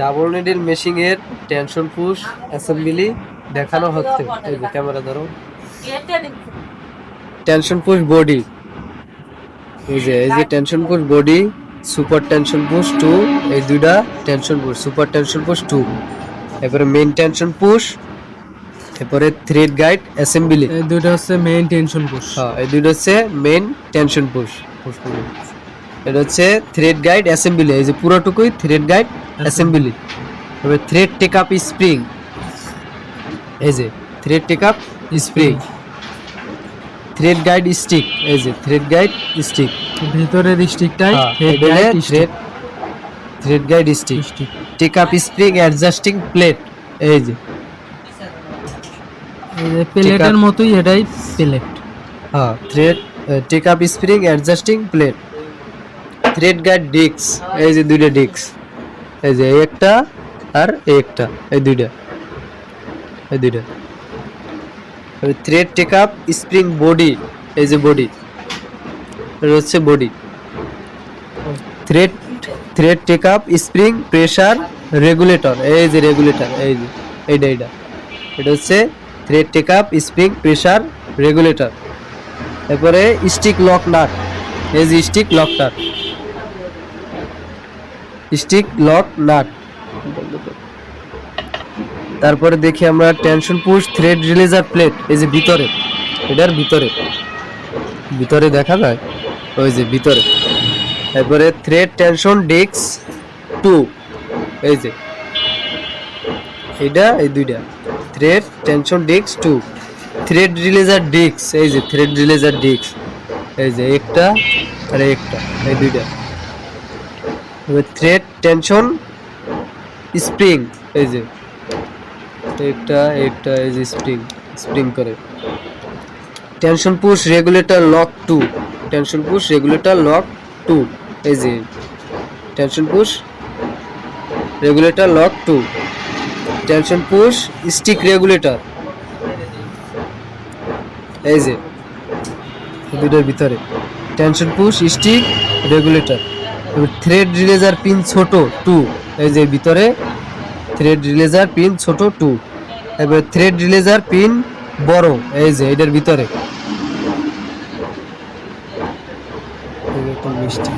Double needle মেশিং এর tension push assembly দেখানো হচ্ছে। এই যে ক্যামেরা ধরো। Tension push body. এই যে এই যে tension push body super tension push two এই দুইটা tension push super tension push two. এরপরে মেইন টেনশন পুশ এরপরে থ্রেড গাইড অ্যাসেম্বলি। এই দুটো হচ্ছে মেইন টেনশন পুশ। হ্যাঁ এই দুইটা হচ্ছে মেইন টেনশন পুশ পুশ। এটা হচ্ছে থ্রেড গাইড অ্যাসেম্বলি। এই যে পুরোটুকুই থ্রেড গাইড অ্যাসেম্বলি তবে থ্রেড টেক আপ স্প্রিং এই যে thread take up spring thread guide stick এই যে থ্রেড গাইড স্টিক ভিতরের স্টিকটাই thread thread guide stick stick take up spring adjusting plate এই যে. প্লেটের মতোই এটাই প্লেট হ্যাঁ thread take up spring adjusting plate thread guide ডিক্স এই যে দুইটা ডিক্স এই যে একটা আর এই একটা, এই দুইটা এই দুইটা। Thread take up spring body এই যে বডি হচ্ছে body thread thread take up spring pressure regulator এই যে রেগুলেটর এই যে, এইটা এইটা। এটা হচ্ছে thread take up spring pressure regulator এরপরে স্টিক লক নাট এই যে stick lock nut stick, lock, nut. তারপরে দেখি আমরা tension push, thread releaser plate, এই যে ভিতরে। এটার ভিতরে। ভিতরে দেখা যায়? ওই যে ভিতরে। তারপরে থ্রেড, টেনশন ডিক্স টু। এই যে। এইটা, এই দুইটা। থ্রেড, টেনশন ডিক্স টু। থ্রেড রিলিজার ডিক্স এই যে থ্রেড রিলিজার ডিক্স এই যে একটা আর একটা, এই দুইটা। থ্রেড টেনশন স্প্রিং এই যে একটা একটা এই যে স্প্রিং স্প্রিং করে। Tension push regulator lock two tension push regulator lock two এই যে tension push regulator lock two tension push stick regulator এই যে, দুটোর ভিতরে tension push stick regulator thread releaser pin ছোট টু এই যে ভিতরে থ্রেড রিলেজার পিন ছোট টু এবার থ্রেড রিলেজার পিন বড়, এই যে এটার ভিতরে মিষ্টি।